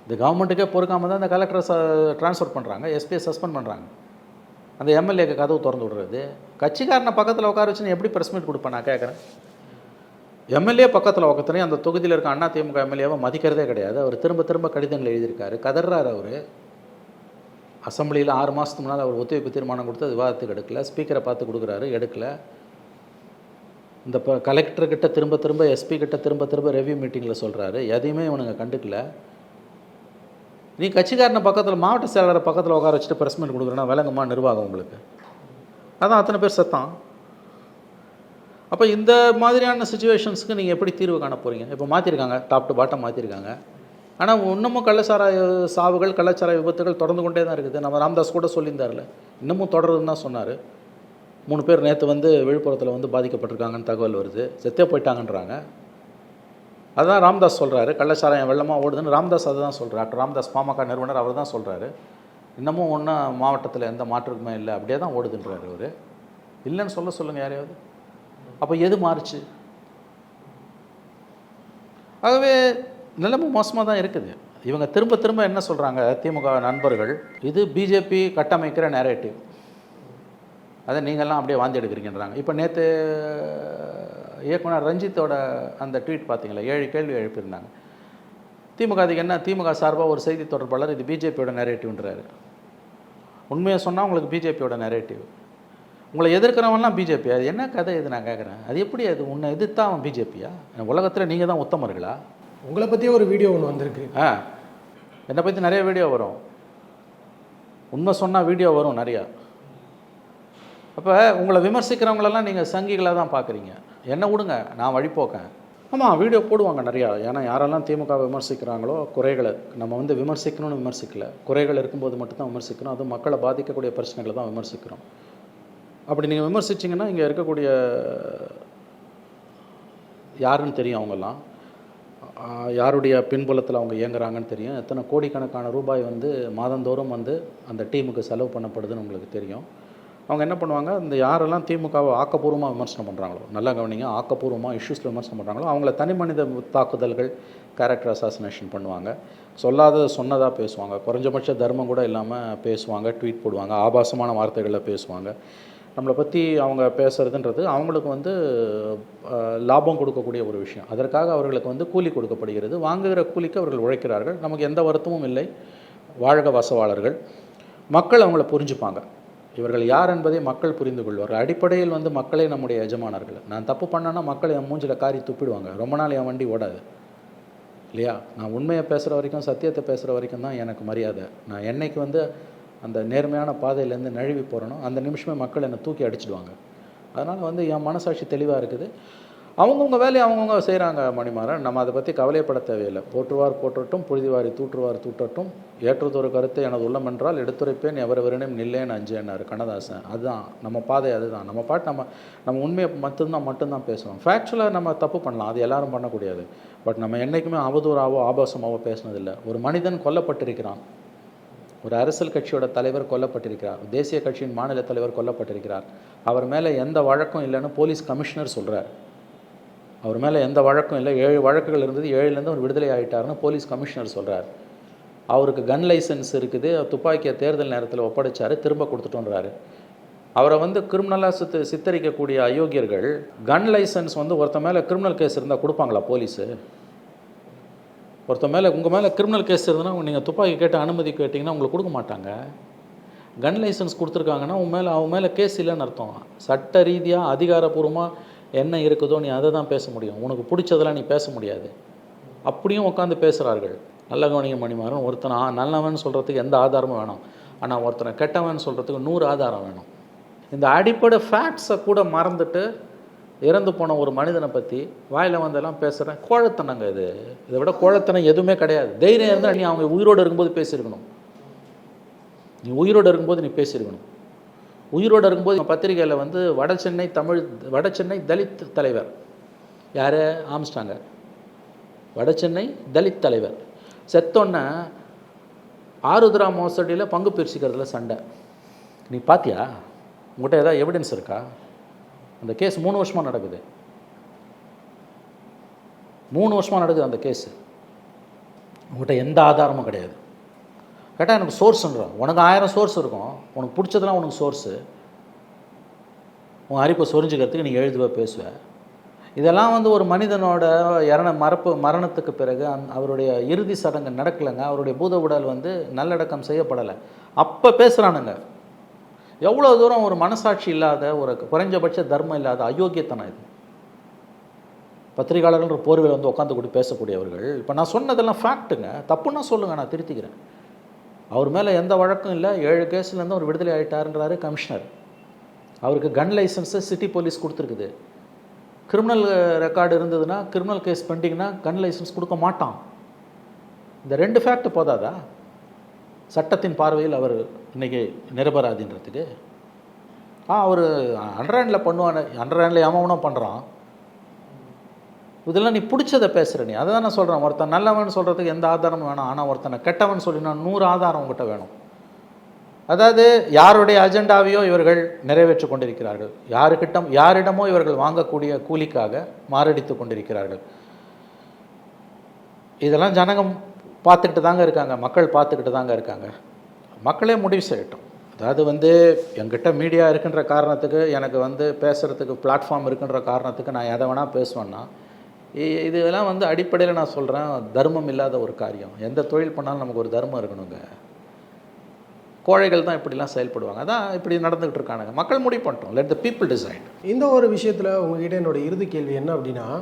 இந்த கவர்மெண்ட்டுக்கே பொறுக்காமல் தான் இந்த கலெக்டரை ச ட்ரான்ஸ்ஃபர் பண்ணுறாங்க எஸ்பியை சஸ்பெண்ட் பண்ணுறாங்க அந்த எம்எல்ஏக்கு கதவு திறந்து விடுறது. கட்சிக்காரனை பக்கத்தில் உட்கார வச்சு எப்படி ப்ரெஸ் மீட் கொடுப்பேன் நான் கேட்குறேன் எம்எல்ஏ பக்கத்தில் உட்காந்துனே அந்த தொகுதியில் இருக்க அண்ணா திமுக எம்எல்ஏவை மதிக்கிறதே கிடையாது. அவர் திரும்ப திரும்ப கடிதங்கள் எழுதியிருக்காரு. கதர்றார் அவர். அசம்பிளியில் ஆறு மாதத்துக்கு முன்னால் அவர் ஒத்துழைப்பு தீர்மானம் கொடுத்து விவாதத்துக்கு எடுக்கல. ஸ்பீக்கரை பார்த்து கொடுக்குறாரு எடுக்கல. இந்த இப்போ கலெக்டர்கிட்ட திரும்ப திரும்ப எஸ்பி கிட்ட திரும்ப திரும்ப ரெவ்யூ மீட்டிங்கில் சொல்கிறாரு எதையுமே இவனுங்க கண்டுக்கல. நீ கட்சிக்காரனை பக்கத்தில் மாவட்ட செயலாளரை பக்கத்தில் உட்கார வச்சுட்டு ப்ரெஸ் மீட் கொடுக்குறேன்னா விளங்குமா நிர்வாகம் உங்களுக்கு? அதான் அத்தனை பேர் செத்தான் அப்போ இந்த மாதிரியான சுச்சுவேஷன்ஸுக்கு நீங்கள் எப்படி தீர்வு காண போகிறீங்க இப்போ மாற்றிருக்காங்க டாப் டு பாட்டம் மாற்றிருக்காங்க ஆனால் இன்னமும் கள்ளச்சாராய சாவுகள் கள்ளச்சாராய விபத்துகள் தொடர்ந்து கொண்டே தான் இருக்குது. நம்ம ராம்தாஸ் கூட சொல்லியிருந்தார்ல இன்னமும் தொடருதுன்னு தான் சொன்னார். மூணு பேர் நேற்று வந்து விழுப்புரத்தில் வந்து பாதிக்கப்பட்டிருக்காங்கன்னு தகவல் வருது. செத்தே போயிட்டாங்கன்றாங்க. அதுதான் ராம்தாஸ் சொல்கிறாரு கள்ளச்சாராயம் வெள்ளமாக ஓடுதுன்னு ராம்தாஸ் அதை தான் சொல்கிறார் டாக்டர் ராம்தாஸ் பாமக நிறுவனர் அவர் தான் சொல்கிறாரு இன்னமும் ஒன்றும் மாவட்டத்தில் எந்த மாற்றுக்குமே இல்லை. அப்படியே தான் ஓடுதுன்றாரு அவர். இல்லைன்னு சொல்ல சொல்லுங்கள் யாரையாவது. அப்போ எது மாறுச்சு? ஆகவே நிலைமை மோசமாக தான் இருக்குது. இவங்க திரும்ப திரும்ப என்ன சொல்கிறாங்க திமுக நண்பர்கள் இது பிஜேபி கட்டமைக்கிற நேரேட்டிவ் அதை நீங்கள்லாம் அப்படியே வாந்தி எடுக்கிறீங்கன்றாங்க. இப்போ நேற்று இயக்குனர் ரஞ்சித்தோட அந்த ட்வீட் பார்த்தீங்களா? ஏழு கேள்வி எழுப்பியிருந்தாங்க. திமுக அதுக்கு என்ன? திமுக சார்பாக ஒரு செய்தி தொடர்பாளர் இது பிஜேபியோட நேரேட்டிவ்ன்றாரு உண்மையை சொன்னால் உங்களுக்கு பிஜேபியோட நேரேட்டிவ் உங்களை எதிர்க்கிறவன்லாம் பிஜேபி அது என்ன கதை இது நான் கேட்குறேன். அது எப்படி அது? உன்னை எதிர்த்தா அவன் பிஜேபியா? உலகத்தில் நீங்கள் தான் உத்தமர்களா? உங்களை பற்றியே ஒரு வீடியோ ஒன்று வந்திருக்கு. ஆ. என்னை பற்றி நிறைய வீடியோ வரும். உண்மை சொன்னால் வீடியோ வரும் நிறையா. அப்போ உங்களை விமர்சிக்கிறவங்களெல்லாம் நீங்கள் சங்கிகளாக தான் பார்க்குறீங்க. என்ன விடுங்க நான் வழிபோக்கேன் ஆமாம் வீடியோ போடுவாங்க நிறையா. ஏன்னா யாரெல்லாம் திமுக விமர்சிக்கிறாங்களோ குறைகளை நம்ம வந்து விமர்சிக்கணும்னு விமர்சிக்கல. குறைகள் இருக்கும்போது மட்டும்தான் விமர்சிக்கிறோம். அதுவும் மக்களை பாதிக்கக்கூடிய பிரச்சனைகளை தான் விமர்சிக்கிறோம். அப்படி நீங்கள் விமர்சிச்சிங்கன்னா இங்கே இருக்கக்கூடிய யாருன்னு தெரியும் அவங்கெல்லாம். யாருடைய பின்புலத்தில் அவங்க இயங்குறாங்கன்னு தெரியும். எத்தனை கோடிக்கணக்கான ரூபாய் வந்து மாதந்தோறும் வந்து அந்த டீமுக்கு செலவு பண்ணப்படுதுன்னு உங்களுக்கு தெரியும். அவங்க என்ன பண்ணுவாங்க இந்த யாரெல்லாம் திமுகவை ஆக்கப்பூர்வமாக விமர்சனம் பண்ணுறாங்களோ நல்லா கவனிங்க ஆக்கப்பூர்வமாக இஷ்யூஸில் விமர்சனம் பண்ணுறாங்களோ அவங்கள தனி மனித தாக்குதல்கள் கேரக்டர் அசாசினேஷன் பண்ணுவாங்க. சொல்லாத சொன்னதாக பேசுவாங்க குறைஞ்சபட்ச தர்மம் கூட இல்லாமல் பேசுவாங்க ட்வீட் போடுவாங்க ஆபாசமான வார்த்தைகளில் பேசுவாங்க. நம்மளை பற்றி அவங்க பேசுகிறதுன்றது அவங்களுக்கு வந்து லாபம் கொடுக்கக்கூடிய ஒரு விஷயம். அதற்காக அவர்களுக்கு வந்து கூலி கொடுக்கப்படுகிறது. வாங்குகிற கூலிக்கு அவர்கள் உழைக்கிறார்கள். நமக்கு எந்த வருத்தமும் இல்லை. வாழ்க வசவாளர்கள். மக்கள் அவங்கள புரிஞ்சுப்பாங்க. இவர்கள் யார் என்பதை மக்கள் புரிந்து கொள்வார்கள். அடிப்படையில் வந்து மக்களே நம்முடைய எஜமானர்கள். நான் தப்பு பண்ணேன்னா மக்கள் என் மூஞ்சில் காரி துப்பிடுவாங்க. ரொம்ப நாள் என் வண்டி ஓடாது. இல்லையா? நான் உண்மையை பேசுகிற வரைக்கும் சத்தியத்தை பேசுகிற வரைக்கும் தான் எனக்கு மரியாதை. நான் என்னைக்கு வந்து அந்த நேர்மையான பாதையிலேருந்து நழுவி போகிறேனோ அந்த நிமிஷமே மக்கள் என்னை தூக்கி அடிச்சிடுவாங்க. அதனால் வந்து என் மனசாட்சி தெளிவாக இருக்குது. அவங்கவுங்க வேலையை அவங்கவுங்க செய்கிறாங்க மணிமாறன். நம்ம அதை பற்றி கவலைப்பட தேவையில்லை. போற்றுவார் போற்றட்டும் புழுதிவாரி தூற்றுவார் தூற்றட்டும். ஏற்றதொரு கருத்தை எனது உள்ளம் என்றால் எடுத்துரைப்பேன் எவரவரினும் நில்லேன்னு அஞ்சேன்னாரு கண்ணதாசன். அதுதான் நம்ம பாதை அதுதான். நம்ம பாட்டு நம்ம நம்ம உண்மையை மட்டும்தான் மட்டும்தான் பேசுவோம். ஃபேக்சுவலாக நம்ம தப்பு பண்ணலாம் அது எல்லாரும் பண்ணக்கூடியது. பட் நம்ம என்றைக்குமே அவதூறாவோ ஆபாசமாவோ பேசினதில்லை. ஒரு மனிதன் கொல்லப்பட்டிருக்கிறான். ஒரு அரசியல் கட்சியோட தலைவர் கொல்லப்பட்டிருக்கிறார். தேசிய கட்சியின் மாநில தலைவர் கொல்லப்பட்டிருக்கிறார். அவர் மேலே எந்த வழக்கும் இல்லைன்னு போலீஸ் கமிஷனர் சொல்கிறார் அவர் மேலே எந்த வழக்கும் இல்லை. ஏழு வழக்குகள் இருந்தது. ஏழுலேருந்து அவர் விடுதலை ஆகிட்டார்னு போலீஸ் கமிஷனர் சொல்கிறார் அவருக்கு கன் லைசன்ஸ் இருக்குது. துப்பாக்கியை தேர்தல் நேரத்தில் ஒப்படைச்சார். திரும்ப கொடுத்துட்டோன்றாரு. அவரை வந்து கிரிமினலாக சித்து சித்தரிக்கக்கூடிய அயோக்கியர்கள் கன் லைசன்ஸ் வந்து ஒருத்த மேலே கிரிமினல் கேஸ் இருந்தால் கொடுப்பாங்களா போலீஸு? ஒருத்த மேலே உங்கள் மேலே கிரிமினல் கேஸ் இருந்ததுன்னா நீங்கள் துப்பாக்கி கேட்டு அனுமதி கேட்டிங்கன்னா உங்களுக்கு கொடுக்க மாட்டாங்க. கன் லைசன்ஸ் கொடுத்துருக்காங்கன்னா உன் மேலே அவன் மேலே கேஸ் இல்லைன்னு அர்த்தம். சட்ட ரீதியாக அதிகாரப்பூர்வமாக என்ன இருக்குதோ நீ அதை தான் பேச முடியும். உனக்கு பிடிச்சதெல்லாம் நீ பேச முடியாது. அப்படியும் உட்காந்து பேசுகிறார்கள் நல்ல கவனிங்க மணிமாறன் ஒருத்தனை ஆ, நல்லவன் சொல்கிறதுக்கு எந்த ஆதாரமும் வேணும். ஆனால் ஒருத்தனை கெட்டவன் சொல்கிறதுக்கு நூறு ஆதாரம் வேணும். இந்த அடிப்படை ஃபேக்ட்ஸை கூட மறந்துட்டு இறந்து போன ஒரு மனிதனை பற்றி வாயில் வந்தெல்லாம் பேசுகிறேன் கோழத்தனங்க இது. இதை விட கோழத்தனம் எதுவுமே கிடையாது. தைரியம் இருந்தால் நீ அவங்க உயிரோடு இருக்கும்போது பேசியிருக்கணும். நீ உயிரோடு இருக்கும்போது நீ பேசியிருக்கணும். உயிரோடு இருக்கும்போது பத்திரிகையில் வந்து வட சென்னை தமிழ் வட சென்னை தலித் தலைவர். யார்? ஆம்ஸ்டாங்க. வட சென்னை தலித் தலைவர். செத்தோன்னே ஆருத்ரா மோசடியில் பங்கு பிரிச்சுக்கிறதுல சண்டை. நீ பாத்தியா? உங்கள்கிட்ட ஏதாவது எவிடன்ஸ் இருக்கா? அந்த கேஸ் மூணு வருஷமாக நடக்குது. மூணு வருஷமாக நடக்குது அந்த கேஸு உங்கள்கிட்ட எந்த ஆதாரமும் கிடையாது. கேட்டால் எனக்கு சோர்ஸ்ன்றோம் உனக்கு ஆயிரம் சோர்ஸ் இருக்கும். உனக்கு பிடிச்சதெல்லாம் உனக்கு சோர்ஸு. உன் அறிப்பை சொரிஞ்சுக்கிறதுக்கு நீ எழுதுவ பேசுவ. இதெல்லாம் வந்து ஒரு மனிதனோட இரண மரப்பு மரணத்துக்கு பிறகு அந் அவருடைய இறுதி சடங்கு நடக்கலைங்க. அவருடைய பூத உடல் வந்து நல்லடக்கம் செய்யப்படலை. அப்போ பேசுகிறானுங்க எவ்வளோ தூரம் ஒரு மனசாட்சி இல்லாத ஒரு குறைஞ்சபட்ச தர்மம் இல்லாத அயோக்கியத்தனம் இது. பத்திரிகையாளர்கள் போர்வையில் வந்து உட்காந்து கூட பேசக்கூடியவர்கள். இப்போ நான் சொன்னதெல்லாம் ஃபேக்ட்டுங்க தப்புன்னா சொல்லுங்கள் நான் திருத்திக்கிறேன். அவர் மேலே எந்த வழக்கும் இல்லை. ஏழு கேஸ்லேருந்து அவர் விடுதலை ஆகிட்டாருன்றாரு கமிஷனர். அவருக்கு கன் லைசன்ஸை சிட்டி போலீஸ் கொடுத்துருக்குது. கிரிமினல் ரெக்கார்டு இருந்ததுன்னா கிரிமினல் கேஸ் பெண்டிங்னா கன் லைசன்ஸ் கொடுக்க மாட்டான். இந்த ரெண்டு ஃபேக்ட் போதாதா? சட்டத்தின் பார்வையில் அவர் இன்னைக்கு நிரபராதின்றதுக்கு. ஆ அவர் அண்டர்ஹேண்டில் பண்ணுவான அண்டர்ஹேண்டில் எவனும் பண்ணுறான் இதெல்லாம் நீ பிடிச்சதை பேசுகிற நீ. அதை தான் நான் சொல்கிறேன் ஒருத்தன் நல்லவன் சொல்கிறதுக்கு எந்த ஆதாரமும் வேணாம். ஆனால் ஒருத்தனை கெட்டவன் சொல்லினா நூறு ஆதாரம் உங்கள்கிட்ட வேணும். அதாவது யாருடைய அஜெண்டாவையோ இவர்கள் நிறைவேற்றி கொண்டிருக்கிறார்கள். யாருக்கிட்டம் யாரிடமோ இவர்கள் வாங்கக்கூடிய கூலிக்காக மாரடித்து கொண்டிருக்கிறார்கள். இதெல்லாம் ஜனகம் பார்த்துக்கிட்டு தாங்க இருக்காங்க. மக்கள் பார்த்துக்கிட்டு தாங்க இருக்காங்க. மக்களே முடிவு செய்யட்டும். அதாவது வந்து எங்கிட்ட மீடியா இருக்குன்ற காரணத்துக்கு எனக்கு வந்து பேசுகிறதுக்கு பிளாட்ஃபார்ம் இருக்குன்ற காரணத்துக்கு நான் எதை வேணால் பேசுவேன்னா இ- இதெல்லாம் வந்து அடிப்படையில் நான் சொல்கிறேன் தர்மம் இல்லாத ஒரு காரியம். எந்த தொழில் பண்ணாலும் நமக்கு ஒரு தர்மம் இருக்கணுங்க. கோழைகள் தான் இப்படிலாம் செயல்படுவாங்க. அதான் இப்படி நடந்துகிட்டு இருக்கானுங்க. மக்கள் முடிவு பண்ணிட்டோம். லெட் த பீப்புள் டிசைட் இந்த ஒரு விஷயத்தில் உங்ககிட்ட என்னோட இறுதி கேள்வி என்ன அப்படின்னா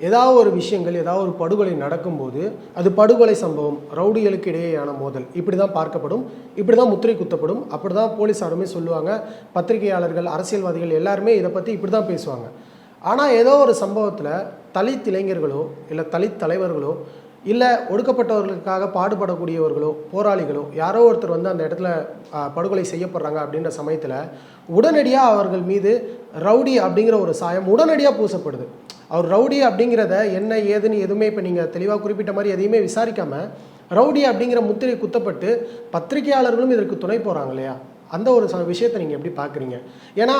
ஏதாவது ஒரு விஷயங்கள் ஏதாவது ஒரு படுகொலை நடக்கும்போது அது படுகொலை சம்பவம் ரவுடிகளுக்கு இடையேயான மோதல். இப்படி தான் பார்க்கப்படும். இப்படி தான் முத்திரை குத்தப்படும். அப்படி தான் போலீஸாருமே சொல்லுவாங்க. பத்திரிகையாளர்கள் அரசியல்வாதிகள் எல்லாருமே இதை பற்றி இப்படி தான் பேசுவாங்க. ஆனால் ஏதோ ஒரு சம்பவத்தில் தலித் இளைஞர்களோ இல்லை தலித் தலைவர்களோ இல்லை ஒடுக்கப்பட்டவர்களுக்காக பாடுபடக்கூடியவர்களோ போராளிகளோ யாரோ ஒருத்தர் வந்து அந்த இடத்துல படுகொலை செய்யப்படுறாங்க அப்படின்ற சமயத்தில் உடனடியாக அவர்கள் மீது ரவுடி அப்படிங்கிற ஒரு சாயம் உடனடியாக பூசப்படுது. அவர் ரவுடி அப்படிங்கிறத என்ன ஏதுன்னு எதுவுமே இப்போ நீங்கள் தெளிவாக குறிப்பிட்ட மாதிரி எதையுமே விசாரிக்காமல் ரவுடி அப்படிங்கிற முத்திரை குத்தப்பட்டு பத்திரிகையாளர்களும் இதற்கு துணை போகிறாங்க இல்லையா? அந்த ஒரு ச- விஷயத்தை நீங்கள் எப்படி பார்க்குறீங்க ஏன்னா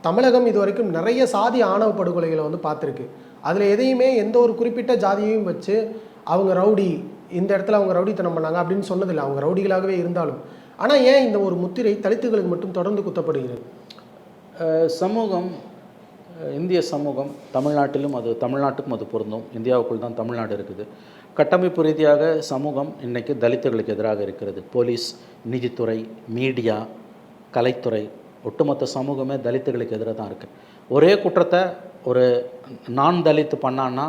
தமிழகம் இது வரைக்கும் நிறைய சாதி ஆணவ படுகொலைகளை வந்து பார்த்துருக்கு. அதில் எதையுமே எந்த ஒரு குறிப்பிட்ட ஜாதியையும் வச்சு அவங்க ரவுடி இந்த இடத்துல அவங்க ரவுடித்தனம் பண்ணாங்க அப்படின்னு சொன்னதில்லை. அவங்க ரவுடிகளாகவே இருந்தாலும். ஆனால் ஏன் இந்த ஒரு முத்திரை தலித்துகளுக்கு மட்டும் தொடர்ந்து குத்தப்படுகிறது? சமூகம் இந்திய சமூகம் தமிழ்நாட்டிலும் அது தமிழ்நாட்டுக்கும் அது பொருந்தும். இந்தியாவுக்குள் தான் தமிழ்நாடு இருக்குது. கட்டமைப்பு ரீதியாக சமூகம் இன்றைக்கு தலித்துகளுக்கு எதிராக இருக்கிறது. போலீஸ் நீதித்துறை மீடியா கலைத்துறை ஒட்டுமொத்த சமூகமே தலித்துகளுக்கு எதிராக தான் இருக்குது ஒரே குற்றத்தை ஒரு நான் தலித்து பண்ணான்னா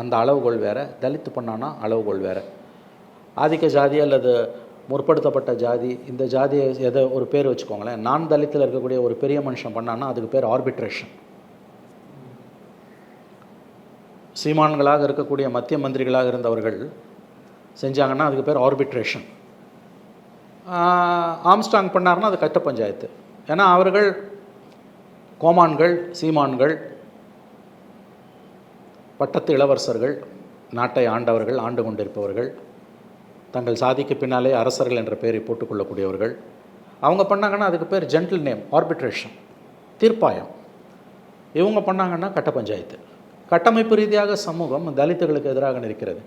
அந்த அளவுகோல் வேறு தலித்து பண்ணான்னா அளவுகோல் வேறு. ஆதிக்க ஜாதி அல்லது முற்படுத்தப்பட்ட ஜாதி இந்த ஜாதியை எதை ஒரு பேர் வச்சுக்கோங்களேன் நான் தலித்தில் இருக்கக்கூடிய ஒரு பெரிய மனுஷன் பண்ணான்னா அதுக்கு பேர் ஆர்பிட்ரேஷன் சீமான்களாக இருக்கக்கூடிய மத்திய மந்திரிகளாக இருந்தவர்கள் செஞ்சாங்கன்னா அதுக்கு பேர் ஆர்பிட்ரேஷன் ஆம்ஸ்டாங் பண்ணாருன்னா அது கட்ட பஞ்சாயத்து. ஏன்னா அவர்கள் கோமான்கள் சீமான்கள் பட்டத்து இளவரசர்கள் நாட்டை ஆண்டவர்கள் ஆண்டு கொண்டிருப்பவர்கள் தங்கள் சாதிக்கு பின்னாலே அரசர்கள் என்ற பெயரை போட்டுக்கொள்ளக்கூடியவர்கள். அவங்க பண்ணாங்கன்னா அதுக்கு பேர் ஜென்டில் நேம் ஆர்பிட்ரேஷன் தீர்ப்பாயம். இவங்க பண்ணாங்கன்னா கட்ட பஞ்சாயத்து. கட்டமைப்பு ரீதியாக சமூகம் தலித்துகளுக்கு எதிராக நிற்கிறது.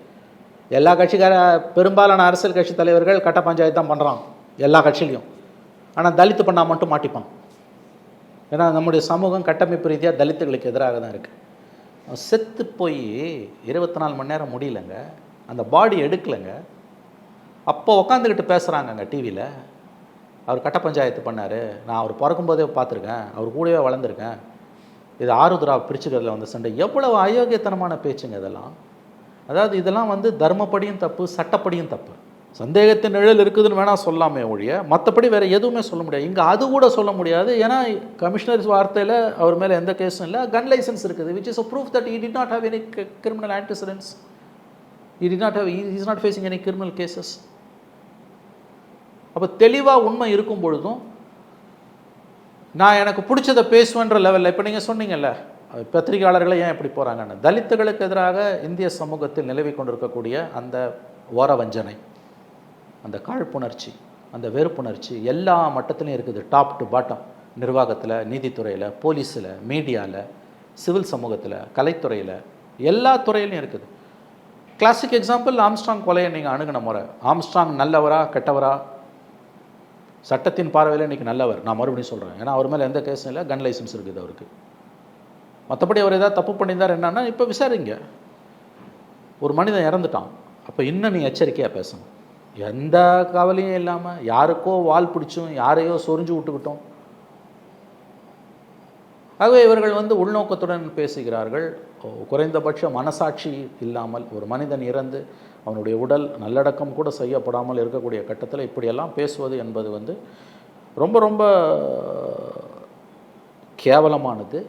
எல்லா கட்சிக்கார பெரும்பாலான அரசியல் கட்சி தலைவர்கள் கட்ட பஞ்சாயத்து தான் பண்ணுறான் எல்லா கட்சியிலையும். ஆனால் தலித்து பண்ணால் மட்டும் மாட்டிப்பான் ஏன்னா நம்முடைய சமூகம் கட்டமைப்பு ரீதியாக தலித்துகளுக்கு எதிராக தான் இருக்குது செத்து போய் இருபத்தி நாலு மணி நேரம் முடியலங்க. அந்த பாடி எடுக்கலைங்க. அப்போ உக்காந்துக்கிட்டு பேசுகிறாங்கங்க டிவியில் அவர் கட்ட பஞ்சாயத்து பண்ணார். நான் அவர் பிறக்கும்போதே பார்த்துருக்கேன். அவர் கூடவே வளர்ந்துருக்கேன். இது ஆருத்ரா பிரிச்சுக்கிறதுல வந்த சண்டை. எவ்வளவு அயோக்கியத்தனமான பேச்சுங்க இதெல்லாம். அதாவது இதெல்லாம் வந்து தர்மப்படியும் தப்பு சட்டப்படியும் தப்பு. சந்தேகத்தின் நிழல் இருக்குதுன்னு வேணால் சொல்லாமே ஒழிய மற்றபடி வேறு எதுவுமே சொல்ல முடியாது. இங்கே அது கூட சொல்ல முடியாது. ஏன்னா கமிஷனர் வார்த்தையில் அவர் மேலே எந்த கேஸும் இல்லை. கன் லைசன்ஸ் இருக்குது which is a proof that he did not have any criminal antecedents he did not have is not facing any criminal cases அப்போ தெளிவாக உண்மை இருக்கும் பொழுதும் நான் எனக்கு பிடிச்சதை பேசுவேன்ற லெவலில் இப்போ நீங்கள் சொன்னீங்கல்ல பத்திரிகையாளர்களை ஏன் இப்படி போகிறாங்கன்னு தலித்துகளுக்கு எதிராக இந்திய சமூகத்தில் நிலவி கொண்டிருக்கக்கூடிய அந்த ஓர வஞ்சனை அந்த காழ்ப்புணர்ச்சி அந்த வெறுப்புணர்ச்சி எல்லா மட்டத்திலையும் இருக்குது. டாப் டு பாட்டம் நிர்வாகத்தில் நீதித்துறையில் போலீஸில் மீடியாவில் சிவில் சமூகத்தில் கலைத்துறையில் எல்லா துறையிலையும் இருக்குது. கிளாசிக் எக்ஸாம்பிள் ஆம்ஸ்ட்ராங் கொலையை நீங்கள் அணுகின முறை. ஆம்ஸ்ட்ராங் நல்லவரா கெட்டவரா? சட்டத்தின் பார்வையில் இன்றைக்கி நல்லவர். நான் மறுபடியும் சொல்கிறேன் ஏன்னா அவர் மேலே எந்த கேஸும் இல்லை. கன் லைசன்ஸ் இருக்குது அவருக்கு. மற்றபடி அவர் ஏதாவது தப்பு பண்ணியிருந்தார் என்னன்னா இப்போ விசாரிங்க. ஒரு மனிதன் இறந்துட்டான். அப்போ இன்னும் நீ எச்சரிக்கையாக பேசணும். எந்த கவலையும் இல்லாமல் யாருக்கோ வால் பிடிச்சும் யாரையோ சொரிஞ்சு விட்டுக்கிட்டோம். ஆகவே இவர்கள் வந்து உள்நோக்கத்துடன் பேசுகிறார்கள். குறைந்தபட்ச மனசாட்சி இல்லாமல் ஒரு மனிதன் இறந்து அவனுடைய உடல் நல்லடக்கம் கூட செய்யப்படாமல் இருக்கக்கூடிய கட்டத்தில் இப்படியெல்லாம் பேசுவது என்பது வந்து ரொம்ப ரொம்ப கேவலமானது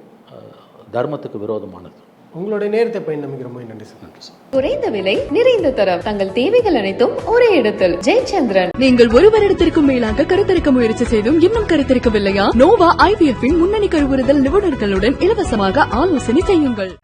தர்மத்துக்கு விரோதமானது. உங்களுடைய நேரத்தை ரொம்ப நன்றி சார். நன்றி சார். குறைந்த விலை நிறைந்த தரம். தங்கள் தேவைகள் அனைத்தும் ஒரே இடத்தில். ஜெயச்சந்திரன். நீங்கள் ஒரு வருடத்திற்கும் மேலாக கருத்தரிக்க முயற்சி செய்தும் இன்னும் கருத்தரிக்கவில்லையா? நோவா ஐவிஎஃப் முன்னணி கருவுறுதல் நிபுணர்களுடன் இலவசமாக ஆலோசனை செய்யுங்கள்.